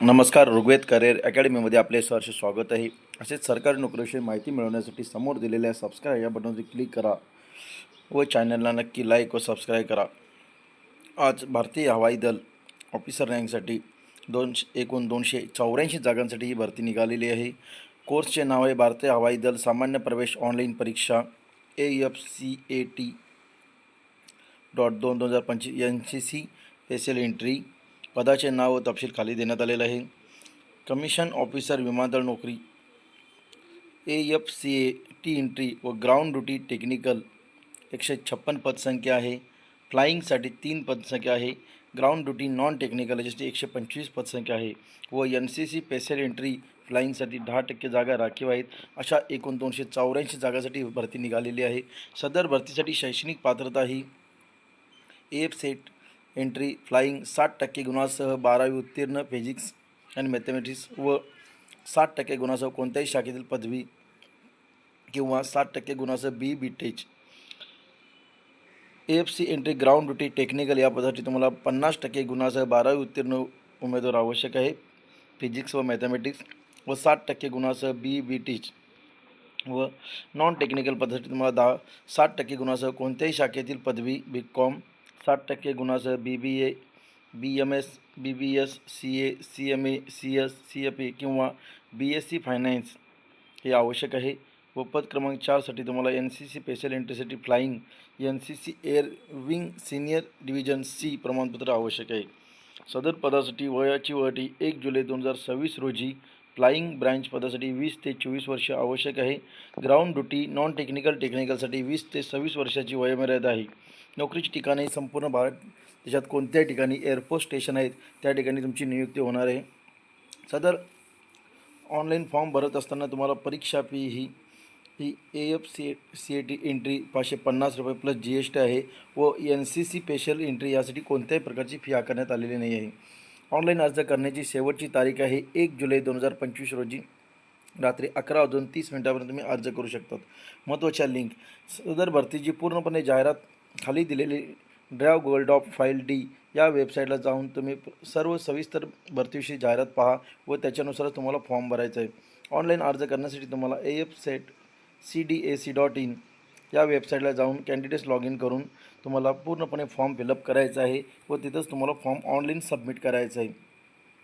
नमस्कार ऋग्वेद करिअर अकॅडमीमध्ये आपले सहर्ष स्वागत आहे. असेच सरकारी नोकरीविषयी माहिती मिळवण्यासाठी समोर दिलेल्या सबस्क्राईब या बटनवर क्लिक करा व चॅनलला नक्की लाईक व सबस्क्राईब करा. आज भारतीय हवाई दल ऑफिसर रँकसाठी दोनशे एकूण दोनशे चौऱ्याऐंशी जागांसाठी ही भरती निघालेली आहे. कोर्सचे नाव आहे भारतीय हवाई दल सामान्य प्रवेश ऑनलाईन परीक्षा A F C A T dot दोन दोन हजार पंचवीस N C C special entry पदाचे नाव व तपशील खाली देण्यात आलेलं आहे. कमिशन ऑफिसर विमानतळ नोकरी. A F C A T entry व ग्राउंड ड्युटी टेक्निकल एकशे छप्पन पदसंख्या आहे. फ्लाईंगसाठी तीन पदसंख्या आहे. ग्राउंड ड्युटी नॉन टेक्निकल याच्यासाठी एकशे पंचवीस पदसंख्या आहे. व N C C special entry फ्लाईंगसाठी दहा टक्के जागा राखीव आहेत. अशा एकूण दोनशे चौऱ्याऐंशी जागासाठी भरती निघालेली आहे. सदर भरतीसाठी शैक्षणिक पात्रता ही एफ सेट एंट्री फ्लाईंग साठ टक्के गुणासह बारावी उत्तीर्ण फिजिक्स आणि मॅथमॅटिक्स व साठ टक्के गुणासह कोणत्याही शाखेतील पदवी किंवा साठ टक्के गुणासह B B tech F C entry ground duty technical या पदासाठी तुम्हाला पन्नास टक्के गुणासह बारावी उत्तीर्ण उमेदवार आवश्यक आहे. फिजिक्स व मॅथमॅटिक्स व साठ टक्के गुणासह बी बी टीच व नॉन टेक्निकल पदासाठी तुम्हाला दहा साठ टक्के गुणासह कोणत्याही शाखेतील पदवी बी कॉम साठ टक्के गुणासह B B A B M S B B S C A C M A C S C F A किंवा बी एस सी फायनान्स हे आवश्यक आहे व पद क्रमांक चारसाठी तुम्हाला N C C special intercity flying N C C air wing senior division C प्रमाणपत्र आवश्यक आहे. सदर पदासाठी वयाची वटी एक जुलै दोन हजार सव्वीस रोजी फ्लाईंग ब्रँच पदासाठी वीस ते चोवीस वर्ष आवश्यक आहे. ग्राउंड ड्युटी नॉन टेक्निकल टेक्निकलसाठी वीस ते सव्वीस वर्षाची वयोमर्यादा आहे. नोकरीची ठिकाणे संपूर्ण भारत देशात कोणत्याही ठिकाणी एअरपोर्ट स्टेशन आहेत त्या ठिकाणी तुमची नियुक्ती होणार आहे. सदर ऑनलाईन फॉर्म भरत असताना तुम्हाला परीक्षा फी ही ही A F C C A T entry पाचशे पन्नास रुपये प्लस जी एस टी आहे व N C C special entry यासाठी कोणत्याही प्रकारची फी आकारण्यात आलेली नाही आहे. ऑनलाईन अर्ज करण्याची शेवटची तारीख आहे एक जुलै दोन हजार पंचवीस रोजी. रात्री अकरा वाजून तीस मिनिटापर्यंत तुम्ही अर्ज करू शकतात. महत्त्वाच्या लिंक. सदर भरतीची पूर्णपणे जाहिरात खाली दिलेली ड्राव गोल्ड ऑफ फाईल डी या वेबसाईटला जाऊन तुम्ही सर्व सविस्तर भरतीविषयी जाहिरात पहा व त्याच्यानुसारच तुम्हाला फॉर्म भरायचा आहे. ऑनलाईन अर्ज करण्यासाठी तुम्हाला AFCAT C D A C dot in या वेबसाईटला जाऊन कॅन्डिडेट्स लॉग इन करून तुम्हाला पूर्णपणे फॉर्म फिलअप करायचा आहे व तिथंच तुम्हाला फॉर्म ऑनलाईन सबमिट करायचा आहे.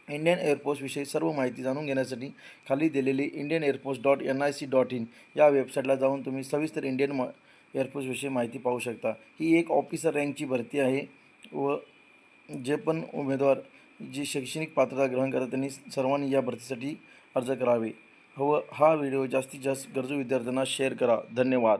इंडियन एअरपोर्टविषयी सर्व माहिती जाणून घेण्यासाठी खाली दिलेली Indian airport dot N I C dot in या वेबसाईटला जाऊन तुम्ही सविस्तर इंडियन म एअरपोर्टविषयी माहिती पाहू शकता. ही एक ऑफिसर रँकची भरती आहे व जे पण उमेदवार जी शैक्षणिक पात्रता ग्रहण करतात त्यांनी सर्वांनी या भरतीसाठी अर्ज करावे. व हा व्हिडिओ जास्तीत जास्त गरजू विद्यार्थ्यांना शेअर करा. धन्यवाद.